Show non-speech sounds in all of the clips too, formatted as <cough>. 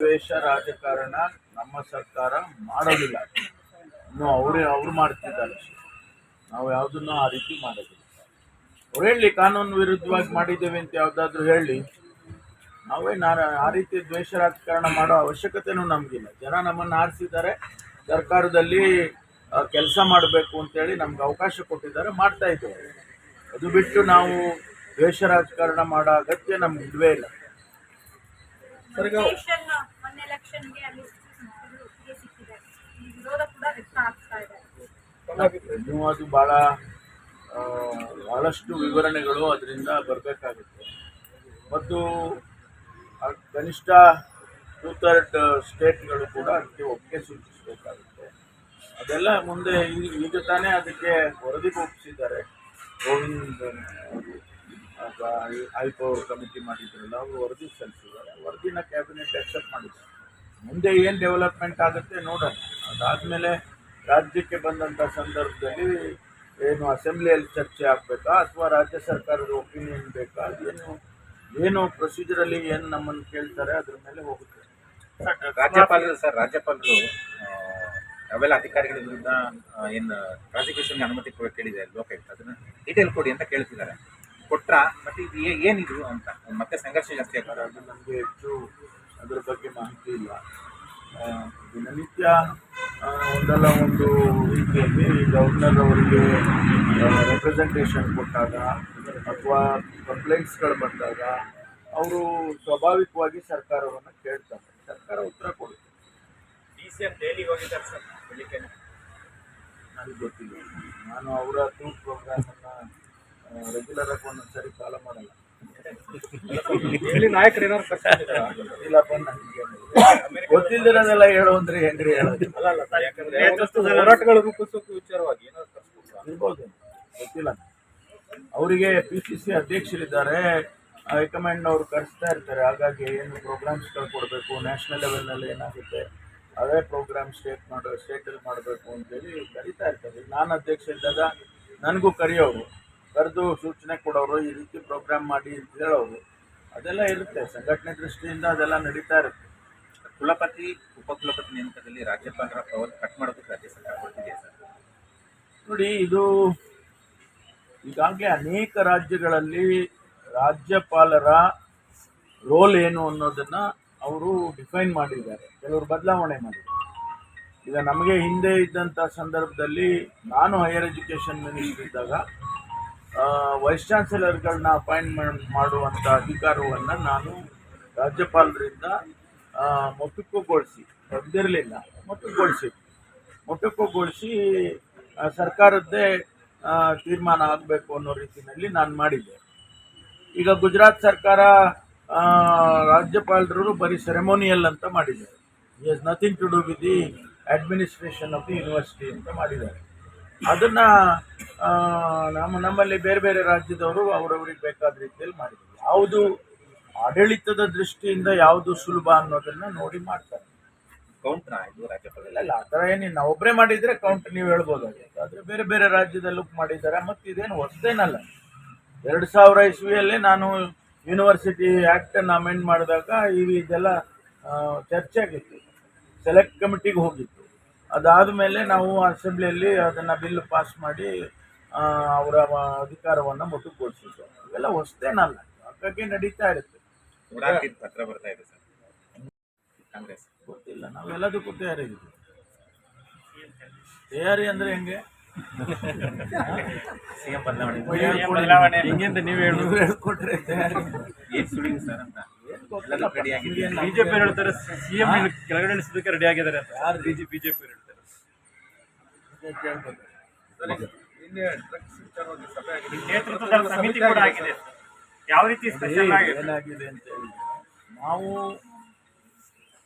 ದ್ವೇಷ ರಾಜಕಾರಣ ನಮ್ಮ ಸರ್ಕಾರ ಮಾಡೋದಿಲ್ಲ. ಇನ್ನು ಅವರೇ ಅವ್ರು ಮಾಡ್ತಿದ್ದಾರೆ. ನಾವು ಯಾವುದನ್ನು ಆ ರೀತಿ ಮಾಡೋದಿಲ್ಲ. ಅವ್ರು ಹೇಳಿ ಕಾನೂನು ವಿರುದ್ಧವಾಗಿ ಮಾಡಿದ್ದೇವೆ ಅಂತ ಯಾವುದಾದ್ರೂ ಹೇಳಿ ನಾವೇ ಆ ರೀತಿ ದ್ವೇಷ ರಾಜಕಾರಣ ಮಾಡೋ ಅವಶ್ಯಕತೆನೂ ನಮಗಿಲ್ಲ. ಜನ ನಮ್ಮನ್ನು ಆರಿಸಿದ್ದಾರೆ. ಸರ್ಕಾರದಲ್ಲಿ ಕೆಲಸ ಮಾಡಬೇಕು ಅಂತೇಳಿ ನಮ್ಗೆ ಅವಕಾಶ ಕೊಟ್ಟಿದ್ದಾರೆ ಮಾಡ್ತಾ ಇದ್ದೇವೆ. ಅದು ಬಿಟ್ಟು ನಾವು ದ್ವೇಷ ರಾಜಕಾರಣ ಮಾಡೋ ಅಗತ್ಯ ನಮ್ಗೆ ಇಲ್ವೇ ಇಲ್ಲ. ಮೊನ್ನೆ ಅಲ್ಲಿ ಒಪ್ಪಿಗೆ ಸಿಕ್ಕಿದೆ. ಕೂಡ ವ್ಯಕ್ತ ಆಗ್ತಾ ಇದೆ. ಆ, ಬಹಳಷ್ಟು ವಿವರಣೆಗಳು ಅದರಿಂದ ಬರಬೇಕಾಗುತ್ತೆ. ಮತ್ತು ಕನಿಷ್ಠ ಟೂ ಥರ್ಡ್ ಸ್ಟೇಟ್ಗಳು ಕೂಡ ಅದಕ್ಕೆ ಒಪ್ಪಿಗೆ ಸೂಚಿಸಬೇಕಾಗುತ್ತೆ. ಅದೆಲ್ಲ ಮುಂದೆ ಈಗ ತಾನೇ ಅದಕ್ಕೆ ವರದಿ ಒಪ್ಪಿಸಿದ್ದಾರೆ ಗೋವಿಂದ್ ಅವರು ಹೈಪವರ್ ಕಮಿಟಿ ಮಾಡಿದ್ರಲ್ಲ ಅವರು ವರದಿ ಸಲ್ಲಿಸಿದ್ದಾರೆ. ವರದಿನ ಕ್ಯಾಬಿನೆಟ್ ಅಕ್ಸೆಪ್ಟ್ ಮಾಡಿದ್ದಾರೆ ಮುಂದೆ ಏನು ಡೆವಲಪ್ಮೆಂಟ್ ಆಗುತ್ತೆ ನೋಡೋಣ. ಅದಾದಮೇಲೆ ರಾಜ್ಯಕ್ಕೆ ಬಂದಂಥ ಸಂದರ್ಭದಲ್ಲಿ ಏನು ಅಸೆಂಬ್ಲಿಯಲ್ಲಿ ಚರ್ಚೆ ಆಗಬೇಕಾ ಅಥವಾ ರಾಜ್ಯ ಸರ್ಕಾರದ ಒಪಿನಿಯನ್ ಬೇಕಾ ಏನು ಏನು ಪ್ರೊಸೀಜರಲ್ಲಿ ಏನು ನಮ್ಮನ್ನು ಕೇಳ್ತಾರೆ ಅದ್ರ ಮೇಲೆ ಹೋಗುತ್ತೆ. ರಾಜ್ಯಪಾಲರು ಸರ್ ರಾಜ್ಯಪಾಲರು ಅವೆಲ್ಲ ಅಧಿಕಾರಿಗಳ ವಿರುದ್ಧ ಏನು ಪ್ರಾಸಿಕ್ಯೂಷನ್ಗೆ ಅನುಮತಿ ಕೊಡ ಕೇಳಿದೆ ಲೋಕಾಯುಕ್ತ ಅದನ್ನ ಡೀಟೇಲ್ ಕೊಡಿ ಅಂತ ಕೇಳ್ತಿದ್ದಾರೆ. ಕೊಟ್ರ? ಮತ್ತೆ ಇದು ಏನಿದ್ರು ಏನಿದು ಅಂತ? ಮತ್ತೆ ಸಂಘರ್ಷ ಜಾಸ್ತಿ ಆಗ್ತದೆ. ಅದು ನಮಗೆ ಹೆಚ್ಚು ಅದ್ರ ಬಗ್ಗೆ ಮಾಹಿತಿ ಇಲ್ಲ. ದಿನನಿತ್ಯ ಒಂದಲ್ಲ ಒಂದು ರೀತಿಯಲ್ಲಿ ಗವರ್ನರ್ ಅವರಿಗೆ ರೆಪ್ರೆಸೆಂಟೇಷನ್ ಕೊಟ್ಟಾಗ ಅಥವಾ ಕಂಪ್ಲೇಂಟ್ಸ್ಗಳು ಬಂದಾಗ ಅವರು ಸ್ವಾಭಾವಿಕವಾಗಿ ಸರ್ಕಾರವನ್ನು ಕೇಳ್ತಾರೆ. ಸರ್ಕಾರ ಉತ್ತರ ಕೊಡುತ್ತೆ. ಡಿ ಸಿ ಎಂ ಡೈಲಿ ಹೋಗಿದ್ದಾರೆ ಸರ್ ಬೆಳಿಗ್ಗೆ ನನಗೆ ಗೊತ್ತಿಲ್ಲ. ನಾನು ಅವರ ಟೂರ್ ಪ್ರೋಗ್ರಾಮನ್ನು ರೆಗ್ಯುಲರ್ ಆಗಿ ಒಂದೊಂದು ಸರಿ ಫಾಲೋ ಮಾಡಲ್ಲ <laughs> ನಾಯಕರು ಏನಾದ್ರು ಕರ್ಕೊಂಡಿದ್ದಾರಾ? ಗೊತ್ತಿಲ್ಲದಿರೋದೆಲ್ಲ ಹೇಳು ಅಂದ್ರೆ ಹೆಂಗ್ರಿ ಹೇಳೋದು. ಯಾಕಂದ್ರೆ ಹೋರಾಟಗಳು ರೂಪಿಸೋಕೆ ವಿಚಾರವಾಗಿ? ಇರ್ಬೋದು. ಗೊತ್ತಿಲ್ಲ. ಅವರಿಗೆ ಪಿ ಸಿ ಸಿ ಅಧ್ಯಕ್ಷರಿದ್ದಾರೆ. ಹೈಕಮಾಂಡ್ ಅವರು ಕರೆಸ್ತಾ ಇರ್ತಾರೆ. ಹಾಗಾಗಿ ಏನು ಪ್ರೋಗ್ರಾಮ್ಸ್ಗಳು ಕೊಡಬೇಕು ನ್ಯಾಷನಲ್ ಲೆವೆಲ್ನಲ್ಲಿ ಏನಾಗುತ್ತೆ ಅದೇ ಪ್ರೋಗ್ರಾಮ್ ಸ್ಟೇಟ್ ಮಾಡೋ ಸ್ಟೇಟಲ್ಲಿ ಮಾಡಬೇಕು ಅಂತೇಳಿ ಕರಿತಾ ಇರ್ತಾರೆ. ನಾನು ಅಧ್ಯಕ್ಷ ಇದ್ದಾಗ ನನಗೂ ಕರೆಯೋರು. ಕರೆದು ಸೂಚನೆ ಕೊಡೋರು ಈ ರೀತಿ ಪ್ರೋಗ್ರಾಮ್ ಮಾಡಿ ಅಂತ ಹೇಳೋರು. ಅದೆಲ್ಲ ಇರುತ್ತೆ. ಸಂಘಟನೆ ದೃಷ್ಟಿಯಿಂದ ಅದೆಲ್ಲ ನಡೀತಾ ಇರುತ್ತೆ. ಕುಲಪತಿ, ಉಪಕುಲಪತಿ ನೇಮಕದಲ್ಲಿ ರಾಜ್ಯಪಾಲರ ಪವರ್ ಕಟ್ ಮಾಡೋದಕ್ಕೆ ರಾಜ್ಯ ಸರ್ಕಾರ ಹೊರಟಿದೆ ಸರ್? ನೋಡಿ, ಇದು ಈಗಾಗಲೇ ಅನೇಕ ರಾಜ್ಯಗಳಲ್ಲಿ ರಾಜ್ಯಪಾಲರ ರೋಲ್ ಏನು ಅನ್ನೋದನ್ನ ಅವರು ಡಿಫೈನ್ ಮಾಡಿದ್ದಾರೆ. ಕೆಲವರು ಬದಲಾವಣೆ ಮಾಡಿದ್ದಾರೆ. ಈಗ ನಮಗೆ ಹಿಂದೆ ಇದ್ದಂಥ ಸಂದರ್ಭದಲ್ಲಿ ನಾನು ಹೈಯರ್ ಎಜುಕೇಷನ್ ಮಿನಿಸ್ಟರ್ ಇದ್ದಾಗ ವೈಸ್ ಚಾನ್ಸಲರ್ಗಳನ್ನ ಅಪಾಯಿಂಟ್ಮೆಂಟ್ ಮಾಡುವಂಥ ಅಧಿಕಾರವನ್ನು ನಾನು ರಾಜ್ಯಪಾಲರಿಂದ ಮೊಟಕುಗೊಳಿಸಿ, ಬಂದಿರಲಿಲ್ಲ, ಮೊಟಕುಗೊಳಿಸಿ ಮೊಟಕುಗೊಳಿಸಿ ಸರ್ಕಾರದ್ದೇ ತೀರ್ಮಾನ ಆಗಬೇಕು ಅನ್ನೋ ರೀತಿಯಲ್ಲಿ ನಾನು ಮಾಡಿದ್ದೆ. ಈಗ ಗುಜರಾತ್ ಸರ್ಕಾರ ರಾಜ್ಯಪಾಲರು ಬರೀ ಸೆರೆಮೋನಿಯಲ್ ಅಂತ ಮಾಡಿದ್ದಾರೆ. Is nothing to do with the administration of the university ಅಂತ ಮಾಡಿದ್ದಾರೆ. ಅದನ್ನು ನಮ್ಮ ನಮ್ಮಲ್ಲಿ ಬೇರೆ ಬೇರೆ ರಾಜ್ಯದವರು ಅವರವ್ರಿಗೆ ಬೇಕಾದ ರೀತಿಯಲ್ಲಿ ಮಾಡಿದ್ದಾರೆ ಯಾವುದು ಆಡಳಿತದ ದೃಷ್ಟಿಯಿಂದ ಯಾವುದು ಸುಲಭ ಅನ್ನೋದನ್ನ ನೋಡಿ ಮಾಡ್ತಾರೆ. ಕೌಂಟ್ನ ಇದು ರಾಜ್ಯಪಾಲ ಇಲ್ಲ ಆ ಥರ ಏನಿಲ್ಲ. ಒಬ್ಬರೇ ಮಾಡಿದರೆ ಕೌಂಟ್ ನೀವು ಹೇಳ್ಬೋದಾಗಿತ್ತು ಆದರೆ ಬೇರೆ ಬೇರೆ ರಾಜ್ಯದಲ್ಲೂ ಮಾಡಿದ್ದಾರೆ. ಮತ್ತು ಇದೇನು ಹೊಸದೇನಲ್ಲ. ಎರಡು ಸಾವಿರ ಇಸ್ವಿಯಲ್ಲಿ ನಾನು ಯೂನಿವರ್ಸಿಟಿ ಆ್ಯಕ್ಟನ್ನು ಅಮೆಂಡ್ ಮಾಡಿದಾಗ ಇದೆಲ್ಲ ಚರ್ಚೆ ಆಗಿತ್ತು. ಸೆಲೆಕ್ಟ್ ಕಮಿಟಿಗೆ ಹೋಗಿತ್ತು ಅದಾದಮೇಲೆ ನಾವು ಅಸೆಂಬ್ಲಿಯಲ್ಲಿ ಅದನ್ನು ಬಿಲ್ ಪಾಸ್ ಮಾಡಿ ಅವರ ಅಧಿಕಾರವನ್ನು ಮೊಟಕುಗೊಳಿಸಿದ್ದು ಇವೆಲ್ಲ ಹೊಸದೇನಲ್ಲ. ಹಾಗಾಗಿ ನಡೀತಾ ಇರುತ್ತೆ. ಪತ್ರ ಬರ್ತಾ ಇದೆ ಸರ್. ಕಾಂಗ್ರೆಸ್. ಗೊತ್ತಿಲ್ಲ. ನಾವೆಲ್ಲದಕ್ಕೂ ತಯಾರಿ ತಯಾರಿ ಅಂದ್ರೆ ಹೆಂಗೆ? ಸಿಎಂ ಬದಲಾವಣೆ. ಬದಲಾವಣೆ ಹೆಂಗೆಂತ ನೀವು ಹೇಳುದು ಹೇಳ್ಕೊಟ್ರೆ ತಯಾರಿ. ಏನ್ ಸುಳಿವು ಸರ್ ಅಂತ. ಬಿಜೆಪಿ ಹೇಳ್ತಾರೆ ಸಿಎಂ ಕೆಳಗಡೆ ರೆಡಿ ಆಗಿದ್ದಾರೆ ಅಂತ. ನಾವು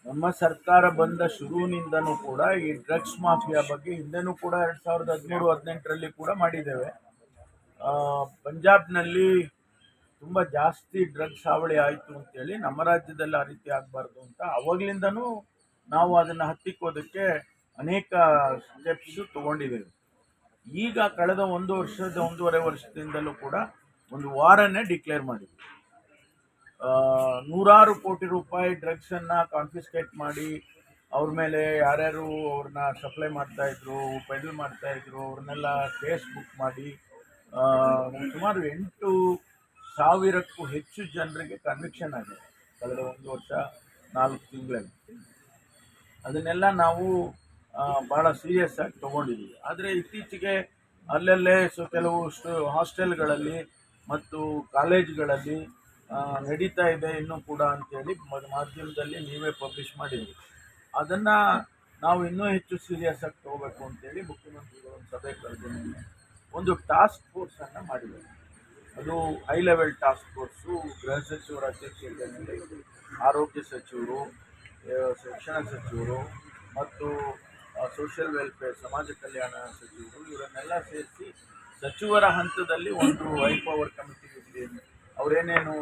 ನಮ್ಮ ಸರ್ಕಾರ ಬಂದ ಶುರುವಿನಿಂದನೂ ಕೂಡ ಈ ಡ್ರಗ್ಸ್ ಮಾಫಿಯಾ ಬಗ್ಗೆ ಹಿಂದೆನೂ ಕೂಡ ಎರಡು ಸಾವಿರದ ಹದಿಮೂರು, ಹದಿನೆಂಟರಲ್ಲಿ ಕೂಡ ಮಾಡಿದ್ದೇವೆ. ಪಂಜಾಬ್ನಲ್ಲಿ ತುಂಬ ಜಾಸ್ತಿ ಡ್ರಗ್ಸ್ ಹಾವಳಿ ಆಯಿತು ಅಂತೇಳಿ ನಮ್ಮ ರಾಜ್ಯದಲ್ಲಿ ಆ ರೀತಿ ಆಗಬಾರ್ದು ಅಂತ ಅವಾಗ್ಲಿಂದನೂ ನಾವು ಅದನ್ನು ಹತ್ತಿಕ್ಕೋದಕ್ಕೆ ಅನೇಕ ಸ್ಟೆಪ್ಸು ತೊಗೊಂಡಿದ್ದೇವೆ ಈಗ ಕಳೆದ ಒಂದು ವರ್ಷದ, ಒಂದೂವರೆ ವರ್ಷದಿಂದಲೂ ಕೂಡ ಒಂದು ವಾರನ್ನೇ ಡಿಕ್ಲೇರ್ ಮಾಡಿದ್ವಿ. ನೂರಾರು ಕೋಟಿ ರೂಪಾಯಿ ಡ್ರಗ್ಸನ್ನು ಕಾನ್ಫಿಸ್ಕೇಟ್ ಮಾಡಿ, ಅವ್ರ ಮೇಲೆ ಯಾರ್ಯಾರು ಅವ್ರನ್ನ ಸಪ್ಲೈ ಮಾಡ್ತಾ ಇದ್ರು ಪೆಡಲ್ ಮಾಡ್ತಾ ಇದ್ರು, ಅವ್ರನ್ನೆಲ್ಲ ಕೇಸ್ ಬುಕ್ ಮಾಡಿ ಸುಮಾರು ಎಂಟು ಸಾವಿರಕ್ಕೂ ಹೆಚ್ಚು ಜನರಿಗೆ ಕನ್ವಿಕ್ಷನ್ ಆಗಿದೆ ಕಳೆದ ಒಂದು ವರ್ಷ, ನಾಲ್ಕು ತಿಂಗಳಲ್ಲಿ. ಅದನ್ನೆಲ್ಲ ನಾವು ಭಾಳ ಸೀರಿಯಸ್ ಆಗಿ ತೊಗೊಂಡಿದ್ದೀವಿ ಆದರೆ ಇತ್ತೀಚೆಗೆ ಅಲ್ಲಲ್ಲೇ ಸೊ, ಕೆಲವು ಹಾಸ್ಟೆಲ್ಗಳಲ್ಲಿ ಮತ್ತು ಕಾಲೇಜ್ಗಳಲ್ಲಿ ನಡೀತಾ ಇದೆ ಇನ್ನೂ ಕೂಡ ಅಂತೇಳಿ ಮಾಧ್ಯಮದಲ್ಲಿ ನೀವೇ ಪಬ್ಲಿಷ್ ಮಾಡಿದ್ರಿ. ಅದನ್ನು ನಾವು ಇನ್ನೂ ಹೆಚ್ಚು ಸೀರಿಯಸ್ ಆಗಿ ತಗೋಬೇಕು ಅಂತೇಳಿ ಮುಖ್ಯಮಂತ್ರಿಗಳು ಒಂದು ಸಭೆ ಕರೆದು ಒಂದು ಟಾಸ್ಕ್ ಫೋರ್ಸನ್ನು ಮಾಡಿದೆ ಅದು ಹೈ ಲೆವೆಲ್ ಟಾಸ್ಕ್ ಫೋರ್ಸು ಗೃಹ ಸಚಿವರ ಅಧ್ಯಕ್ಷತೆಯಲ್ಲಿ ಆರೋಗ್ಯ ಸಚಿವರು ಶಿಕ್ಷಣ ಸಚಿವರು ಮತ್ತು ಸೋಷಿಯಲ್ ವೆಲ್ಫೇರ್ ಸಮಾಜ ಕಲ್ಯಾಣ ಸಚಿವರು, ಇವರನ್ನೆಲ್ಲ ಸೇರಿಸಿ ಸಚಿವರ ಹಂತದಲ್ಲಿ ಒಂದು ಹೈ ಪವರ್ ಕಮಿಟಿ ಇರಲಿ ಅವರೇನೇನು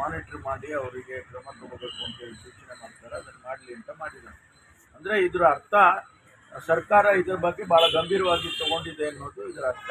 ಮಾನಿಟರ್ ಮಾಡಿ ಅವರಿಗೆ ಕ್ರಮ ತಗೋಬೇಕು ಅಂತೇಳಿ ಸೂಚನೆ ಮಾಡ್ತಾರೆ, ಅದನ್ನು ಮಾಡಲಿ ಅಂತ ಮಾಡಿದ್ದಾರೆ. ಅಂದರೆ ಇದರ ಅರ್ಥ ಸರ್ಕಾರ ಇದರ ಬಗ್ಗೆ ಭಾಳ ಗಂಭೀರವಾಗಿ ತಗೊಂಡಿದೆ ಅನ್ನೋದು ಇದರ ಅರ್ಥ